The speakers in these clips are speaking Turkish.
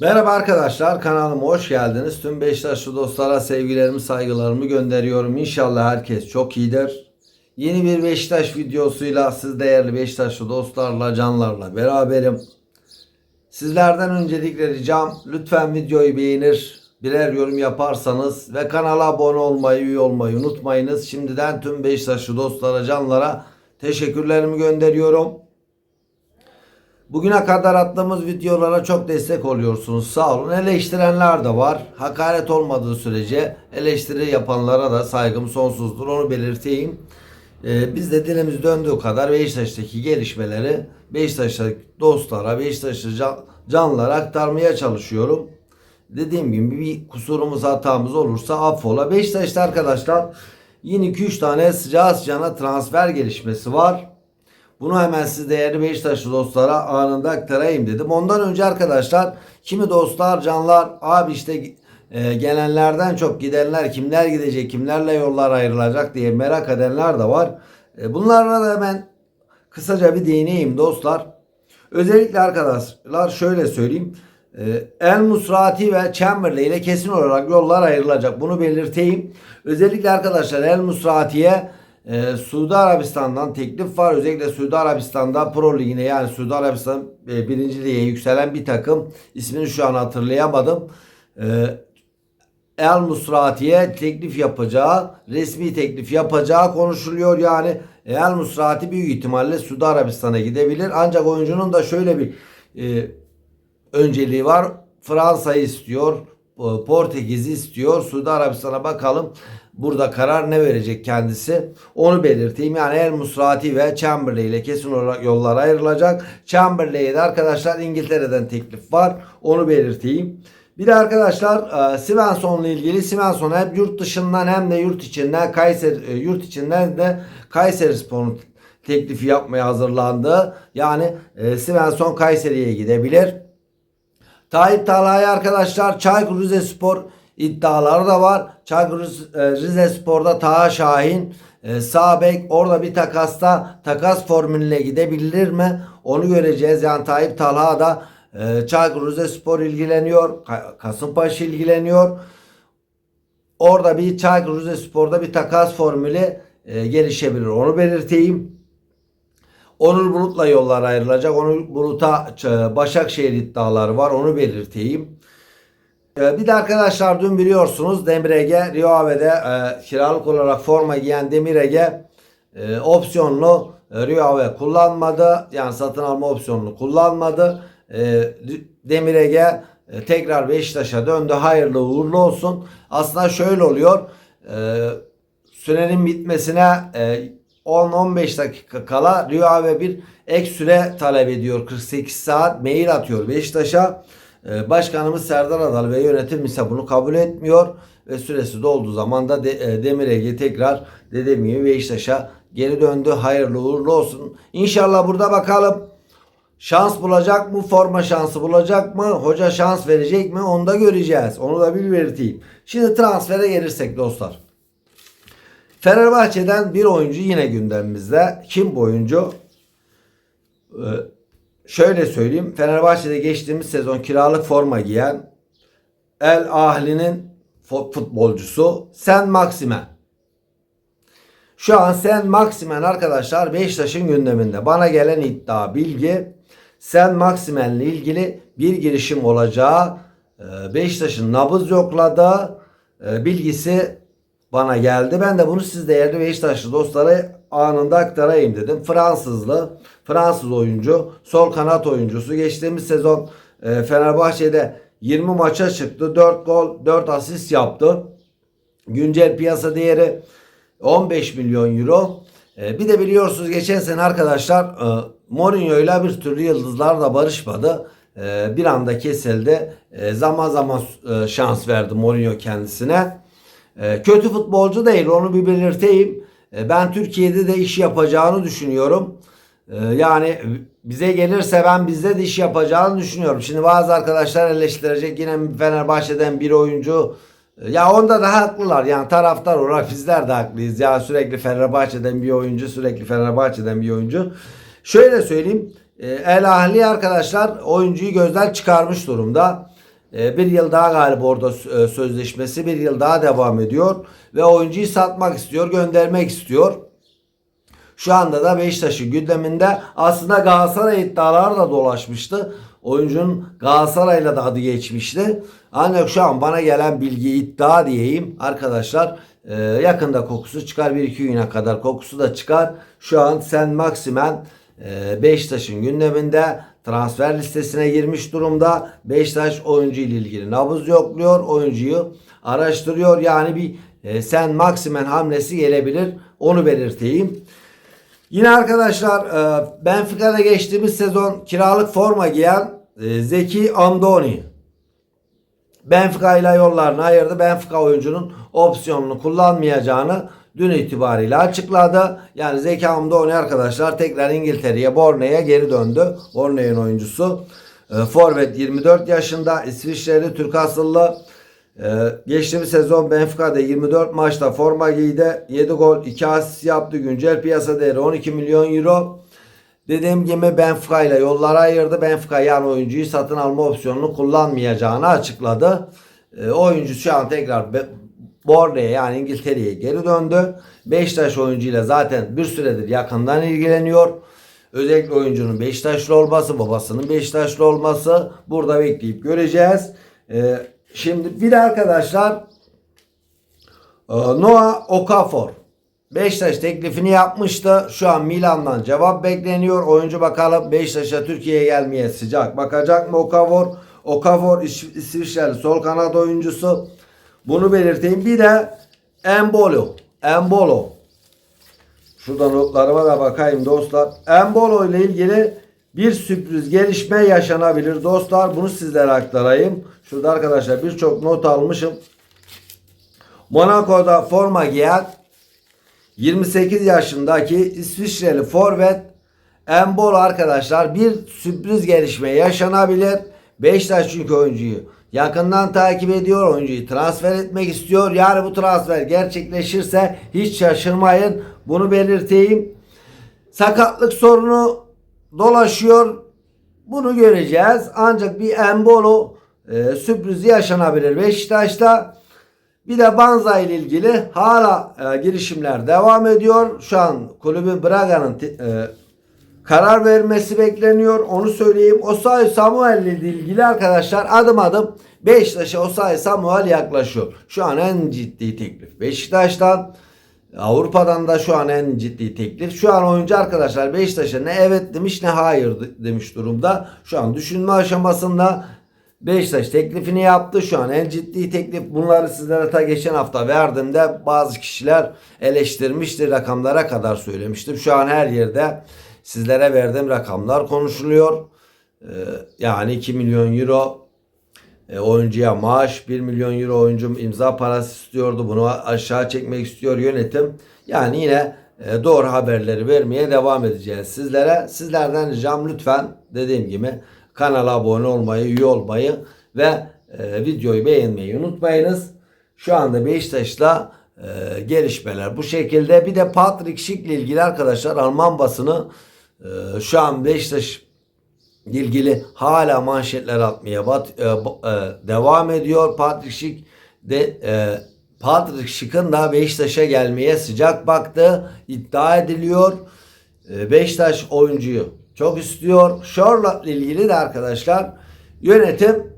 Merhaba arkadaşlar kanalıma hoş geldiniz. Tüm Beşiktaşlı dostlara sevgilerimi saygılarımı gönderiyorum. İnşallah herkes çok iyidir. Yeni bir Beşiktaş videosuyla siz değerli Beşiktaşlı dostlarla canlarla beraberim. Sizlerden öncelikle ricam lütfen videoyu beğenir, birer yorum yaparsanız ve kanala abone olmayı, üye olmayı unutmayınız. Şimdiden tüm Beşiktaşlı dostlara, canlara teşekkürlerimi gönderiyorum. Bugüne kadar attığımız videolara çok destek oluyorsunuz. Sağ olun. Eleştirenler de var. Hakaret olmadığı sürece eleştiri yapanlara da saygım sonsuzdur. Onu belirteyim. Ee, biz de dilimiz döndüğü kadar Beşiktaş'taki gelişmeleri Beşiktaş'taki dostlara, Beşiktaşlı can, canlara aktarmaya çalışıyorum. Dediğim gibi bir kusurumuz hatamız olursa affola. Beşiktaş'ta arkadaşlar yine 2-3 tane sıcağı sıcağına transfer gelişmesi var. Bunu hemen siz değerli Beşiktaşlı dostlara anında aktarayım dedim. Ondan önce arkadaşlar kimi dostlar canlar abi işte e, gelenlerden çok gidenler kimler gidecek kimlerle yollar ayrılacak diye merak edenler de var. E, bunlarla da hemen kısaca bir değineyim dostlar. Özellikle arkadaşlar şöyle söyleyeyim. E, El Musrati ve Chamberlain ile kesin olarak yollar ayrılacak. Bunu belirteyim. Özellikle arkadaşlar El Musrati'ye ee, Suudi Arabistan'dan teklif var. Özellikle Suudi Arabistan'da Pro Ligi'ne yani Suudi Arabistan e, birinci lige yükselen bir takım. ismini şu an hatırlayamadım. Ee, El Musrati'ye teklif yapacağı, resmi teklif yapacağı konuşuluyor. Yani El Musrati büyük ihtimalle Suudi Arabistan'a gidebilir. Ancak oyuncunun da şöyle bir e, önceliği var. Fransa'yı istiyor. Portekiz'i istiyor. Suudi Arabistan'a bakalım. Burada karar ne verecek kendisi? Onu belirteyim. Yani El Musrati ve Chamberlain ile kesin olarak yollar ayrılacak. Chamberlain'e arkadaşlar İngiltere'den teklif var. Onu belirteyim. Bir de arkadaşlar e, Svensson'la ilgili Svensson hem yurt dışından hem de yurt içinden Kayseri e, yurt içinden de Kayseri Spor'un teklifi yapmaya hazırlandı. Yani e, Svensson Kayseri'ye gidebilir. Tayyip Talha'ya arkadaşlar Çaykur Rizespor iddiaları da var. Çaykur Rizespor'da Taha Şahin e, sağ bek orada bir takasta takas formülüne gidebilir mi? Onu göreceğiz. Yani Tayyip Talha da e, Çaykur Rizespor ilgileniyor. Kasımpaşa ilgileniyor. Orada bir Çaykur Rizespor'da bir takas formülü e, gelişebilir. Onu belirteyim. Onur Bulut'la yollar ayrılacak. Onur Bulut'a Başakşehir iddiaları var. Onu belirteyim. Bir de arkadaşlar dün biliyorsunuz Demir Ege Rio Ave'de e, kiralık olarak forma giyen Demir Ege e, opsiyonlu e, Rio Ave kullanmadı. Yani satın alma opsiyonunu kullanmadı. E, Demir Ege e, tekrar Beşiktaş'a döndü. Hayırlı uğurlu olsun. Aslında şöyle oluyor. E, sürenin bitmesine e, 10-15 dakika kala Rio Ave bir ek süre talep ediyor. 48 saat mail atıyor Beşiktaş'a. Ee, başkanımız Serdar Adal ve yönetim ise bunu kabul etmiyor ve süresi dolduğu zaman da de, e, Demir Ege tekrar dediğim gibi Beşiktaş'a geri döndü. Hayırlı uğurlu olsun. İnşallah burada bakalım şans bulacak mı? Forma şansı bulacak mı? Hoca şans verecek mi? Onu da göreceğiz. Onu da bir belirteyim. Şimdi transfere gelirsek dostlar. Fenerbahçe'den bir oyuncu yine gündemimizde. Kim bu oyuncu? Ee, şöyle söyleyeyim. Fenerbahçe'de geçtiğimiz sezon kiralık forma giyen El Ahli'nin futbolcusu Sen Maximen. Şu an Sen Maximen arkadaşlar Beşiktaş'ın gündeminde. Bana gelen iddia bilgi Sen Maximen'le ilgili bir girişim olacağı e, Beşiktaş'ın nabız yokladığı e, bilgisi bana geldi. Ben de bunu siz değerli Beşiktaşlı dostlara anında aktarayım dedim. Fransızlı, Fransız oyuncu, sol kanat oyuncusu. Geçtiğimiz sezon e, Fenerbahçe'de 20 maça çıktı. 4 gol, 4 asist yaptı. Güncel piyasa değeri 15 milyon euro. E, bir de biliyorsunuz geçen sene arkadaşlar e, Mourinho ile bir türlü yıldızlar da barışmadı. E, bir anda kesildi. E, zaman zaman e, şans verdi Mourinho kendisine. E, kötü futbolcu değil onu bir belirteyim. E, ben Türkiye'de de iş yapacağını düşünüyorum. E, yani bize gelirse ben bizde de iş yapacağını düşünüyorum. Şimdi bazı arkadaşlar eleştirecek yine Fenerbahçe'den bir oyuncu. E, ya onda da haklılar. Yani taraftar olarak bizler de haklıyız. Ya sürekli Fenerbahçe'den bir oyuncu, sürekli Fenerbahçe'den bir oyuncu. Şöyle söyleyeyim. El Ahli arkadaşlar oyuncuyu gözden çıkarmış durumda. E, bir yıl daha galiba orada e, sözleşmesi bir yıl daha devam ediyor. Ve oyuncuyu satmak istiyor, göndermek istiyor. Şu anda da Beşiktaş'ın gündeminde aslında Galatasaray iddiaları da dolaşmıştı. Oyuncunun Galatasaray'la da adı geçmişti. Ancak şu an bana gelen bilgi iddia diyeyim arkadaşlar. e, yakında kokusu çıkar. Bir iki güne kadar kokusu da çıkar. Şu an Sen Maximen e, Beşiktaş'ın gündeminde transfer listesine girmiş durumda. Beşiktaş oyuncu ile ilgili nabız yokluyor. Oyuncuyu araştırıyor. Yani bir e, Sen Maximen hamlesi gelebilir. Onu belirteyim. Yine arkadaşlar e, Benfica'da geçtiğimiz sezon kiralık forma giyen e, Zeki Amdoni Benfica ile yollarını ayırdı. Benfica oyuncunun opsiyonunu kullanmayacağını dün itibariyle açıkladı. Yani Zeki Amdoni arkadaşlar tekrar İngiltere'ye Borne'ye geri döndü. Borne'nin oyuncusu. E, Forvet 24 yaşında İsviçreli Türk asıllı. Ee, geçtiğimiz sezon Benfica'da 24 maçta forma giydi. 7 gol 2 asist yaptı. Güncel piyasa değeri 12 milyon euro. Dediğim gibi Benfica ile yollara ayırdı. Benfica yan oyuncuyu satın alma opsiyonunu kullanmayacağını açıkladı. Ee, oyuncu şu an tekrar Borde'ye yani İngiltere'ye geri döndü. Beşiktaş oyuncuyla zaten bir süredir yakından ilgileniyor. Özellikle oyuncunun Beşiktaşlı olması, babasının Beşiktaşlı olması burada bekleyip göreceğiz. Ee, şimdi bir de arkadaşlar e, Noah Okafor Beşiktaş teklifini yapmıştı. Şu an Milan'dan cevap bekleniyor. Oyuncu bakalım Beşiktaş'a Türkiye'ye gelmeye sıcak bakacak mı Okafor? Okafor İs- İsviçreli sol kanat oyuncusu. Bunu belirteyim. Bir de Embolo. Embolo. Şurada notlarıma da bakayım dostlar. Embolo ile ilgili bir sürpriz gelişme yaşanabilir dostlar. Bunu sizlere aktarayım. Şurada arkadaşlar birçok not almışım. Monaco'da forma giyen 28 yaşındaki İsviçreli forvet Embolo arkadaşlar bir sürpriz gelişme yaşanabilir. Beşiktaş çünkü oyuncuyu yakından takip ediyor. Oyuncuyu transfer etmek istiyor. Yani bu transfer gerçekleşirse hiç şaşırmayın. Bunu belirteyim. Sakatlık sorunu dolaşıyor. Bunu göreceğiz. Ancak bir Embolo e, sürprizi yaşanabilir Beşiktaş'ta. Bir de Banza ile ilgili hala e, girişimler devam ediyor. Şu an kulübün Braga'nın e, karar vermesi bekleniyor. Onu söyleyeyim. Osayi Samuel ile ilgili arkadaşlar adım adım Beşiktaş'a Osayi Samuel yaklaşıyor. Şu an en ciddi teklif Beşiktaş'tan. Avrupa'dan da şu an en ciddi teklif. Şu an oyuncu arkadaşlar Beşiktaş'a ne evet demiş ne hayır de- demiş durumda. Şu an düşünme aşamasında Beşiktaş teklifini yaptı. Şu an en ciddi teklif. Bunları sizlere ta geçen hafta verdiğimde bazı kişiler eleştirmişti. Rakamlara kadar söylemiştim. Şu an her yerde sizlere verdiğim rakamlar konuşuluyor. Ee, yani 2 milyon euro e, oyuncuya maaş 1 milyon euro oyuncum imza parası istiyordu. Bunu aşağı çekmek istiyor yönetim. Yani yine e, doğru haberleri vermeye devam edeceğiz sizlere. Sizlerden ricam lütfen dediğim gibi kanala abone olmayı, üye olmayı ve e, videoyu beğenmeyi unutmayınız. Şu anda Beşiktaş'la e, gelişmeler bu şekilde. Bir de Patrick Schick ile ilgili arkadaşlar Alman basını e, şu an Beşiktaş ilgili hala manşetler atmaya bat, e, e, devam ediyor. Patrick Schick de e, Patrick Schick'ın da Beşiktaş'a gelmeye sıcak baktı iddia ediliyor. E, Beşiktaş oyuncuyu çok istiyor. Charlotte ilgili de arkadaşlar yönetim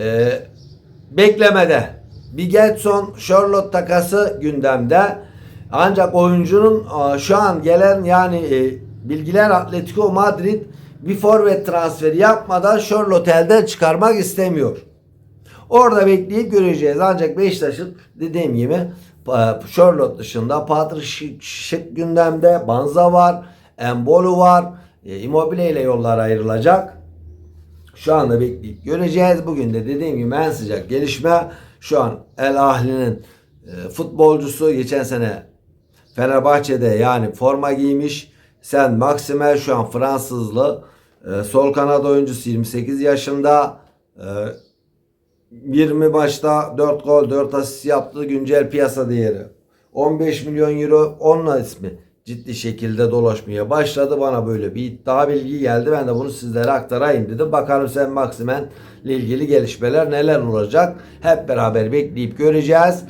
e, beklemede. Bir Getson Charlotte takası gündemde. Ancak oyuncunun e, şu an gelen yani e, bilgiler Atletico Madrid bir forvet transferi yapmadan Charlotte elden çıkarmak istemiyor. Orada bekleyip göreceğiz. Ancak Beşiktaş'ın dediğim gibi e, Charlotte dışında Patrick Schick- Schick gündemde. Banza var. Embolu var. E, ile yollar ayrılacak. Şu anda bekleyip göreceğiz. Bugün de dediğim gibi en sıcak gelişme şu an El Ahli'nin e, futbolcusu geçen sene Fenerbahçe'de yani forma giymiş. Sen Maximer şu an Fransızlı. E, sol kanat oyuncusu 28 yaşında. E, 20 maçta 4 gol 4 asist yaptı. Güncel piyasa değeri 15 milyon euro. Onun ismi ciddi şekilde dolaşmaya başladı. Bana böyle bir iddia bilgi geldi. Ben de bunu sizlere aktarayım dedim. Bakalım sen Maximen ile ilgili gelişmeler neler olacak. Hep beraber bekleyip göreceğiz.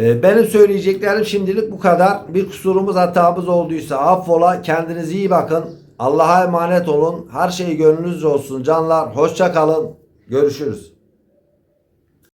Ee, Benim söyleyeceklerim şimdilik bu kadar. Bir kusurumuz hatamız olduysa affola. Kendinize iyi bakın. Allah'a emanet olun. Her şey gönlünüzce olsun canlar. Hoşça kalın. Görüşürüz.